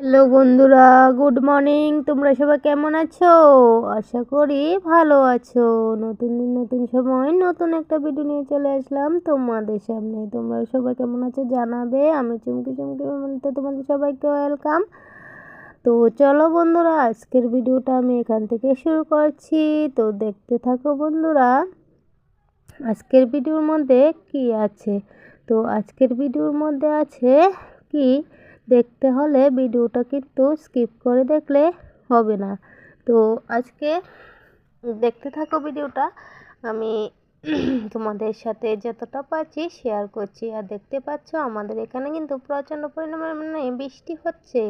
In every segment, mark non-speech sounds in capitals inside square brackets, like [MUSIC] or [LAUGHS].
Hello বন্ধুরা, good morning. তোমরা সবাই কেমন আছো? আশা করি ভালো আছো। নতুন দিন, নতুন সময়, নতুন একটা ভিডিও নিয়ে চলে আসলাম তোমাদের সামনে। তোমরা সবাই কেমন আছো জানাবে। আমি চুমকি চুমকি বলতে তোমাদের সবাইকে ওয়েলকাম তো চলো বন্ধুরা, আজকের ভিডিওটা আমি এখান থেকে শুরু করছি। তো দেখতে থাকো বন্ধুরা, আজকের ভিডিওর মধ্যে কি আছে? তো আজকের ভিডিওর মধ্যে আছে কি দেখতে হলে ভিডিওটা কিন্তু স্কিপ করে দেখলে হবে না। তো আজকে দেখতে থাকো ভিডিওটা। আমি তোমাদের সাথে যতটা পাচ্ছি শেয়ার করছি। আর দেখতে পাচ্ছ, আমাদের এখানে কিন্তু প্রচণ্ড পরিমাণে মানে বৃষ্টি হচ্ছে।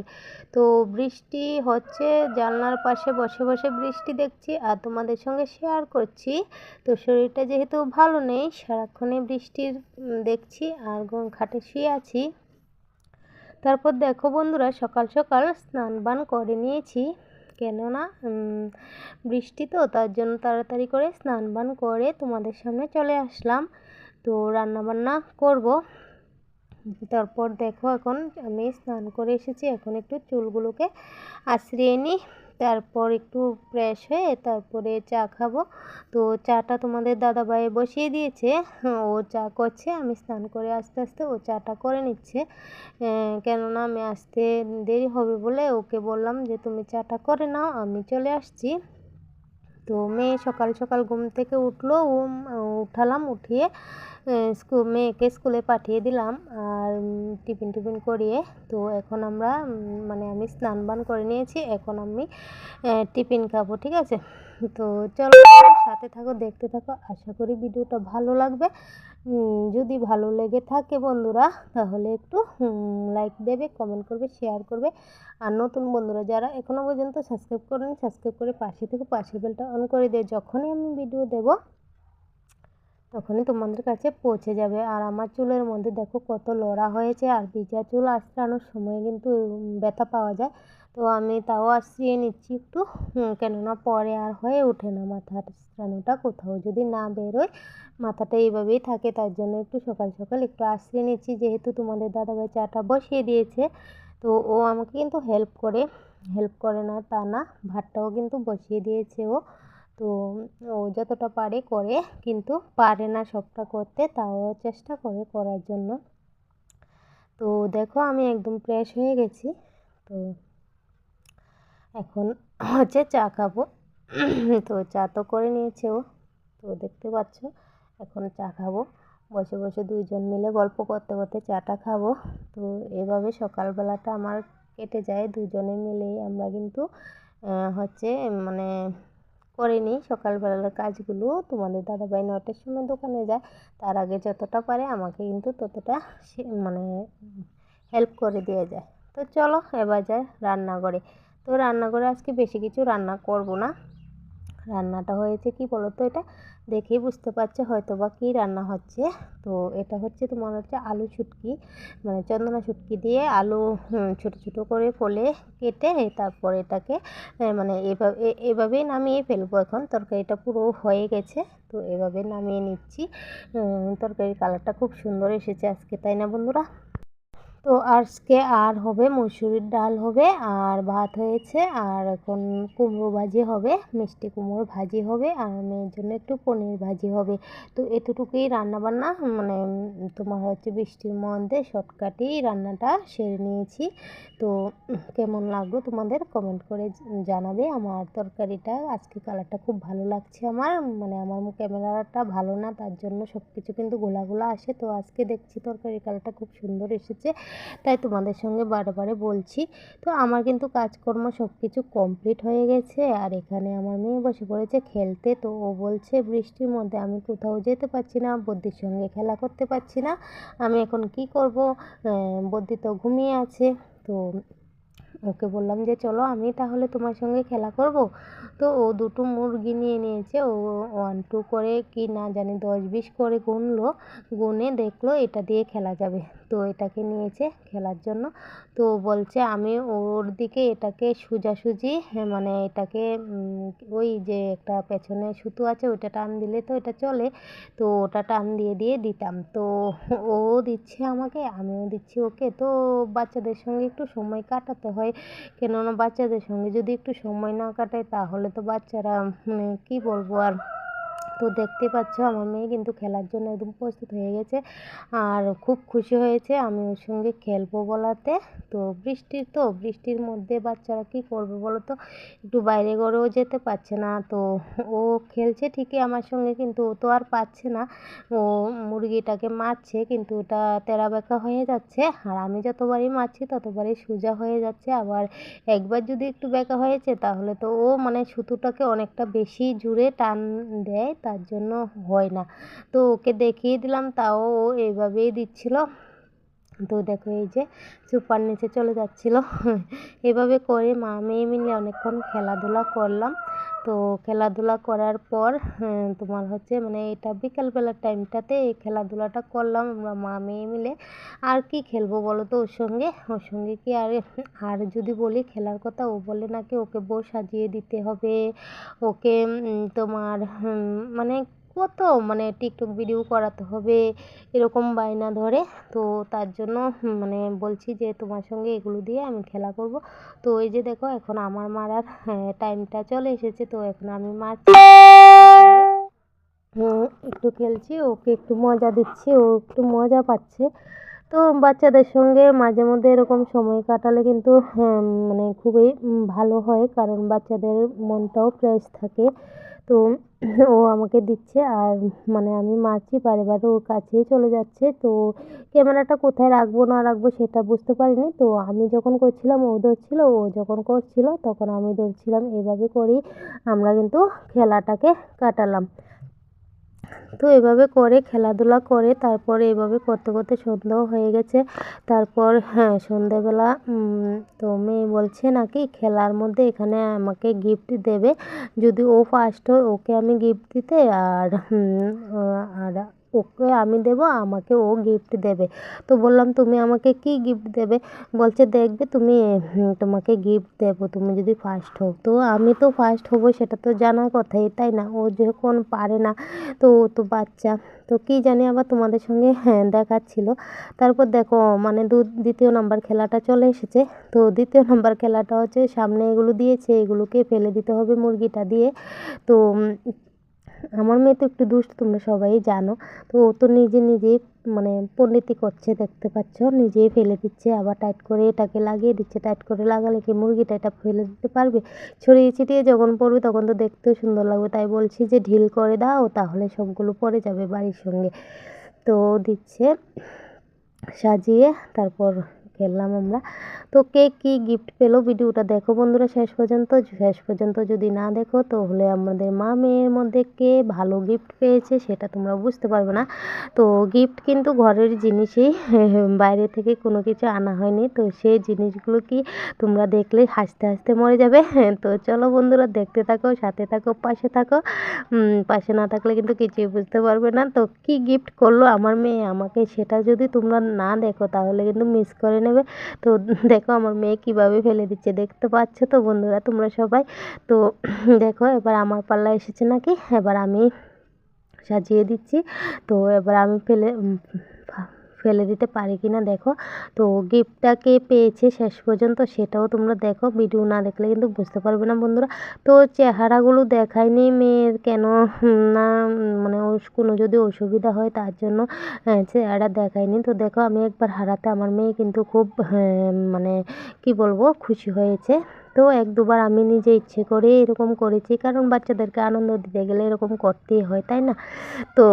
তো বৃষ্টি হচ্ছে, জানলার পাশে বসে বসে বৃষ্টি দেখছি আর তোমাদের সঙ্গে শেয়ার করছি। তো শরীরটা যেহেতু ভালো নেই সারাক্ষণে বৃষ্টির দেখছি আর খাটে শুয়ে আছি। তারপর দেখো বন্ধুরা, সকাল সকাল স্নান বান করে নিয়েছি। কেননা বৃষ্টি তো, তার জন্য তাড়াতাড়ি করে স্নান বান করে তোমাদের সামনে চলে আসলাম। তো রান্নাবান্না করব। তারপর দেখো এখন আমি স্নান করে এসেছি, এখন একটু চুলগুলোকে আশ্রিয়ে নিই। তারপর একটু ফ্রেশ হয়ে তারপরে চা খাব। তো চাটা তোমাদের দাদা ভাই বসিয়ে দিয়েছে। ও চা করছে, আমি স্নান করে আস্তে আস্তে ও চাটা করে নিচ্ছে। কেননা আমি আসতে দেরি হবে বলে ওকে বললাম যে, তুমি চাটা করে নাও, আমি চলে আসছি। তো মেয়ে সকাল সকাল ঘুম থেকে উঠল উঠালাম, উঠিয়ে স্কুল মেয়েকে স্কুলে পাঠিয়ে দিলাম আর টিফিন টিফিন করিয়ে, তো এখন আমরা মানে আমি স্নান বান করে নিয়েছি, এখন আমি টিফিন খাব, ঠিক আছে? তো চলো সাথে থাকো, দেখতে থাকো, আশা করি ভিডিওটা ভালো লাগবে। যদি ভালো লেগে থাকে বন্ধুরা, তাহলে একটু লাইক দেবে কমেন্ট করবে শেয়ার করবে। আর নতুন বন্ধুরা যারা এখনও পর্যন্ত সাবস্ক্রাইব করেন সাবস্ক্রাইব করে পাশে থেকে পাশের বেলটা অন করে দিয়ে যখনই আমি ভিডিও দেব, তখনই তোমাদের কাছে পৌঁছে যাবে। আর আমার চুলের মধ্যে দেখো কত লড়া হয়েছে, আর ভিজা চুল আঁচড়ানোর সময় কিন্তু ব্যথা পাওয়া যায়। তো আমি তাও আশ্রিয়ে নিচ্ছি একটু। কেননা পরে আর হয়ে ওঠে না মাথা আঁচড়ানোটা কোথাও যদি না বেরোয়, মাথাটা এইভাবেই থাকে, তার জন্য একটু সকাল সকাল একটু আশ্রিয়ে নিচ্ছি। যেহেতু তোমাদের দাদাভাই চাটা বসিয়ে দিয়েছে, তো ও আমাকে কিন্তু হেল্প করে হেল্প করে না তা না, ভাতটাও কিন্তু বসিয়ে দিয়েছে ও। তো ও যতটা পারে করে, কিন্তু পারে না সবটা করতে, তাও চেষ্টা করে করার জন্য। তো দেখো আমি একদম ফ্রেশ হয়ে গেছি। তো এখন হচ্ছে চা খাব। তো চা তো করে নিয়েছে ও। তো দেখতে পাচ্ছ, এখন চা খাব। বসে বসে দুইজন মিলে গল্প করতে করতে চাটা খাব। তো এভাবে সকালবেলাটা আমার কেটে যায়, দুজনে মিলেই আমরা কিন্তু হচ্ছে মানে করে নিই সকালবেলার কাজগুলো। তোমাদের দাদাভাই নটার সময় দোকানে যায়, তার আগে যতটা পারে আমাকে কিন্তু ততটা মানে হেল্প করে দিয়ে যায়। তো চলো এবার যায় রান্নাঘরে। তো রান্নাঘরে আজকে বেশি কিছু রান্না করব না। রান্নাটা হয়েছে কি বলো তো এটা? দেখেই বুঝতে পারছ হয়তো বা কী রান্না হচ্ছে। তো এটা হচ্ছে তোমার হচ্ছে আলু ছুটকি মানে চন্দনা ছুটকি দিয়ে আলু ছোটো ছোটো করে ফলে কেটে তারপর এটাকে মানে এভাবে এভাবেই নামিয়ে ফেলব এখন। তরকারিটা পুরো হয়ে গেছে, তো এভাবে নামিয়ে নিচ্ছি। তরকারির কালারটা খুব সুন্দর এসেছে আজকে, তাই না বন্ধুরা? তো আজকে আর হবে মুসুরির ডাল হবে, আর ভাত হয়েছে, আর এখন কুমড়ো ভাজি হবে, মিষ্টি কুমড়ো ভাজি হবে, আর মেয়ের জন্য একটু পনির ভাজি হবে। তো এতটুকুই রান্নাবান্না মানে তোমার হচ্ছে বৃষ্টির মধ্যে শর্টকাটেই রান্নাটা সেরে নিয়েছি। তো কেমন লাগল তোমাদের কমেন্ট করে জানাবে, আমার তরকারিটা, আজকে কালারটা খুব ভালো লাগছে আমার মানে আমার ক্যামেরাটা ভালো না, তার জন্য সব কিছু কিন্তু গোলা গোলা আসে, তো আজকে দেখছি তরকারির কালারটা খুব সুন্দর এসেছে। তাই তোমাদের সঙ্গে বারে বলছি। তো আমার কিন্তু কাজকর্ম সব কিছু কমপ্লিট হয়ে গেছে। আর এখানে আমার মেয়ে বসে পড়েছে খেলতে। তো ও বলছে, বৃষ্টির মধ্যে আমি কোথাও যেতে পারছি না বদ্যির সঙ্গে খেলা করতে পারছি না। আমি এখন কি করব? বদ্যি তো ঘুমিয়ে আছে। তো ওকে বললাম যে, চলো আমি তাহলে তোমার সঙ্গে খেলা করব। তো ও দুটো মুরগি নিয়ে নিয়েছে। ও ওয়ান টু করে কি না জানি দশ বিশ করে গুনলো। গুনে দেখল এটা দিয়ে খেলা যাবে। তো এটাকে নিয়েছে খেলার জন্য। তো বলছে, আমি ওর দিকে এটাকে সোজাসুজি হ্যাঁ মানে এটাকে ওই যে একটা পেছনে সুতো আছে, ওইটা টান দিলে তো এটা চলে। তো ওটা টান দিয়ে দিয়ে দিতাম। তো ও দিচ্ছে আমাকে, আমিও দিচ্ছি ওকে। তো বাচ্চাদের সঙ্গে একটু সময় কাটাতে হয় হয়। কেননা বাচ্চাদের সঙ্গে যদি একটু সময় না কাটাই তাহলে তো বাচ্চারা মানে কী বলব আর তো দেখতে পাচ্ছ আমার মেয়ে কিন্তু খেলার জন্য একদম প্রস্তুত হয়ে গেছে। আর খুব খুশি হয়েছে আমি ওর সঙ্গে খেলব বলাতে। তো বৃষ্টির তো, বৃষ্টির মধ্যে বাচ্চারা কী করবে বলো তো একটু বাইরে গড়েও যেতে পারছে না। তো ও খেলছে ঠিকই আমার সঙ্গে কিন্তু ও তো আর পাচ্ছে না। ও মুরগিটাকে মারছে কিন্তু ওটা তেরা বেঁকা হয়ে যাচ্ছে। আর আমি যতবারই মারছি ততবারই সোজা হয়ে যাচ্ছে। আবার একবার যদি একটু বেঁকা হয়েছে তাহলে তো ও মানে সুতোটাকে অনেকটা বেশি জুড়ে টান দেয়। তার জন্য হয় না। তো ওকে দেখিয়ে দিলাম, তাও ও এইভাবেই দিচ্ছিল। তো দেখো এই যে সুপার নিচে চলে যাচ্ছিল। এভাবে করে মা মেয়ে মিলে অনেকক্ষণ খেলাধুলা করলাম। তো খেলাধুলা করার পর হ্যাঁ, তোমার হচ্ছে মানে এটা বিকালবেলার টাইমটাতে এই খেলাধুলাটা করলাম আমরা মা মেয়ে মিলে। আর কি খেলব বলো তো ওর সঙ্গে? ওর সঙ্গে কি আর আর যদি বলি খেলার কথা ও বলে নাকি ওকে বউ সাজিয়ে দিতে হবে। ওকে তোমার মানে কত? মানে টিকটক ভিডিও করাতে হবে এরকম বায়না ধরে। তো তার জন্য মানে বলছি যে তোমার সঙ্গে এগুলো দিয়ে আমি খেলা করব। তো এই যে দেখো এখন আমার মারার টাইমটা চলে এসেছে। তো এখন আমি মারছি। একটু খেলছি ওকে একটু মজা দিচ্ছি ও একটু মজা পাচ্ছে। তো বাচ্চাদের সঙ্গে মাঝে মধ্যে এরকম সময় কাটালে কিন্তু হ্যাঁ, মানে খুবই ভালো হয়। কারণ বাচ্চাদের মনটাও ফ্রেশ থাকে। তো ও আমাকে দিচ্ছে আর মানে আমি মারছি বারে বারে ওর কাছেই চলে যাচ্ছে। তো ক্যামেরাটা কোথায় রাখব, না রাখব সেটা বুঝতে পারিনি। তো আমি যখন করছিলাম, ও ধরছিল, ও যখন করছিল, তখন আমি ধরছিলাম। এভাবে করেই আমরা কিন্তু খেলাটাকে কাটালাম। তো এভাবে করে খেলাধুলা করে তারপর এভাবে করতে করতে সন্ধ্যাও হয়ে গেছে। তারপর হ্যাঁ সন্ধ্যাবেলা তো মেয়ে বলছে নাকি খেলার মধ্যে এখানে আমাকে গিফট দেবে। যদি ও ফার্স্ট হয়, ওকে আমি গিফট দিতে আর আর ওকে আমি দেব, আমাকে ও গিফট দেবে। তো বললাম, তুমি আমাকে কি গিফট দেবে? বলছে, দেখবে তুমি তোমাকে গিফট দেবো, তুমি যদি ফার্স্ট হও। তো আমি তো ফার্স্ট হব, সেটা তো জানার কথাই, তাই না? ও যখন পারে না, তো ও তো বাচ্চা। তো কী জানি আবার তোমাদের সঙ্গে হ্যাঁ দেখাচ্ছিল। তারপর দেখো মানে দু, দ্বিতীয় নাম্বার খেলাটা চলে এসেছে। তো দ্বিতীয় নাম্বার খেলাটা হচ্ছে, সামনে এগুলো দিয়েছে, এগুলোকে ফেলে দিতে হবে মুরগিটা দিয়ে। তো আমার মেয়ে তো একটু দুষ্ট, তোমরা সবাই জানো। তো ও তো নিজে নিজেই মানে পণ্ডিতি করছে, দেখতে পাচ্ছ। নিজেই ফেলে দিচ্ছে, আবার টাইট করে এটাকে লাগিয়ে দিচ্ছে। টাইট করে লাগালে কি মুরগিটা এটা ফেলে দিতে পারবে? ছড়িয়ে ছিটিয়ে যখন পড়বে, তখন তো দেখতেও সুন্দর লাগবে। তাই বলছি যে ঢিল করে দাও, তাহলে সবগুলো পড়ে যাবে বাড়ির সঙ্গে। তো দিচ্ছে সাজিয়ে, তারপর খেললাম আমরা। তো কে কী গিফট পেল ভিডিওটা দেখো বন্ধুরা, শেষ পর্যন্ত শেষ পর্যন্ত যদি না দেখো তাহলে আমাদের মা মেয়ের মধ্যে কে ভালো গিফট পেয়েছে সেটা তোমরা বুঝতে পারবে না। তো গিফট কিন্তু ঘরের জিনিসই, [LAUGHS] বাইরে থেকে কোনো কিছু আনা হয়নি। তো সেই জিনিসগুলো কি তোমরা দেখলে হাসতে হাসতে মরে যাবে। [LAUGHS] তো চলো বন্ধুরা দেখতে থাকো, সাথে থাকো, পাশে থাকো। পাশে না থাকলে কিন্তু কিছুই বুঝতে পারবে না। তো কি গিফট করল আমার মেয়ে আমাকে সেটা যদি তোমরা না দেখো তাহলে কিন্তু মিস করে নেবে। তো দেখো আমার মেয়ে কীভাবে ফেলে দিচ্ছে, দেখতে পাচ্ছ তো বন্ধুরা তোমরা সবাই? তো দেখো এবার আমার পাল্লা এসেছে নাকি? এবার আমি সাজিয়ে দিচ্ছি। তো এবার আমি ফেলে ফেলে দিতে পারি কি না দেখো। তো গিফটটা কে পেয়েছে শেষ পর্যন্ত সেটাও তোমরা দেখো ভিডিও না দেখলে কিন্তু বুঝতে পারবে না বন্ধুরা। তো চেহারাগুলো দেখায়নি মেয়ের কেন? না মানে কোনো যদি অসুবিধা হয় তার জন্য হ্যাঁ, চেহারা দেখায়নি। তো দেখো আমি একবার হারাতে আমার মেয়ে কিন্তু খুব হ্যাঁ, মানে কি বলব খুশি হয়েছে। তো এক দুবার আমি নিজে ইচ্ছে করে এরকম করেছি কারণ বাচ্চাদেরকে আনন্দ দিতে গেলে এরকম করতেই হয় তাই না? তো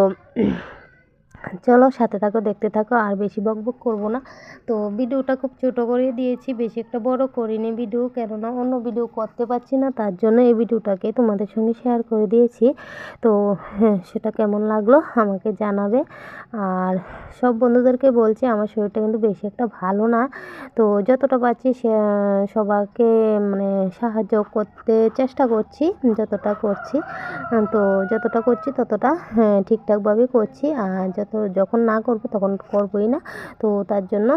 চলো সাথে থাকো, দেখতে থাকো, আর বেশি বক বক করব না। তো ভিডিওটা খুব ছোটো করে দিয়েছি, বেশি একটা বড় করিনি ভিডিও, কেননা অন্য ভিডিও করতে পারছি না, তার জন্য এই ভিডিওটাকে তোমাদের সঙ্গে শেয়ার করে দিয়েছি। তো হ্যাঁ সেটা কেমন লাগল আমাকে জানাবে। আর সব বন্ধুদেরকে বলছি, আমার শরীরটা কিন্তু বেশি একটা ভালো না। তো যতটা পারছি সে, সবাইকে মানে সাহায্য করতে চেষ্টা করছি, যতটা করছি। তো যতটা করছি ততটা হ্যাঁ ঠিকঠাকভাবেই করছি। আর যত তো যখন না করব তখন করবোই না। তো তার জন্য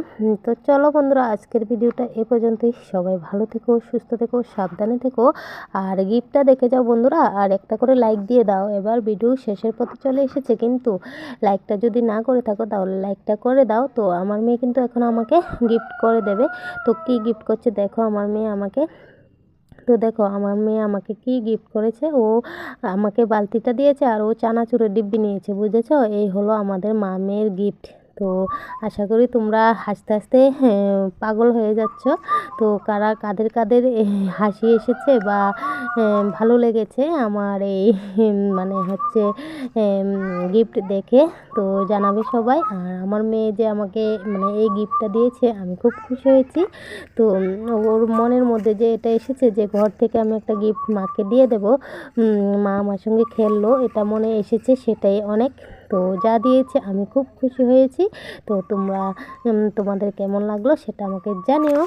তো চলো বন্ধুরা, আজকের ভিডিওটা এ পর্যন্তই। সবাই ভালো থেকো, সুস্থ থেকো, সাবধানে থেকো। আর গিফটটা দেখে যাও বন্ধুরা, আর একটা করে লাইক দিয়ে দাও। এবার ভিডিও শেষের পথে চলে এসেছে কিন্তু, লাইকটা যদি না করে থাকো তাহলে লাইকটা করে দাও। তো আমার মেয়ে কিন্তু এখন আমাকে গিফট করে দেবে। তো কী গিফট করছে দেখো, আমার মেয়ে আমাকে তো দেখো, আমার মেয়ে আমাকে কি গিফট করেছে? ও আমাকে বালতিটা দিয়েছে আর ও চানাচুরের ডিব্বি নিয়েছে, বুঝেছ? এই হলো আমাদের মা মেয়ের গিফট তো আশা করি তোমরা হাসতে হাসতে হ্যাঁ, পাগল হয়ে যাচ্ছ। তো কারা কাদের কাদের হাসি এসেছে বা ভালো লেগেছে আমার এই মানে হচ্ছে গিফট দেখে তো জানাবে সবাই। আর আমার মেয়ে যে আমাকে মানে এই গিফটটা দিয়েছে আমি খুব খুশি হয়েছি। তো ওর মনের মধ্যে যে এটা এসেছে যে ঘর থেকে আমি একটা গিফট মাকে দিয়ে দেবো মা আমার সঙ্গে খেললো এটা মনে এসেছে সেটাই অনেক। তো যা দিয়েছে আমি খুব খুশি হয়েছি। তো তোমরা তোমাদের কেমন লাগল সেটা আমাকে জানিও।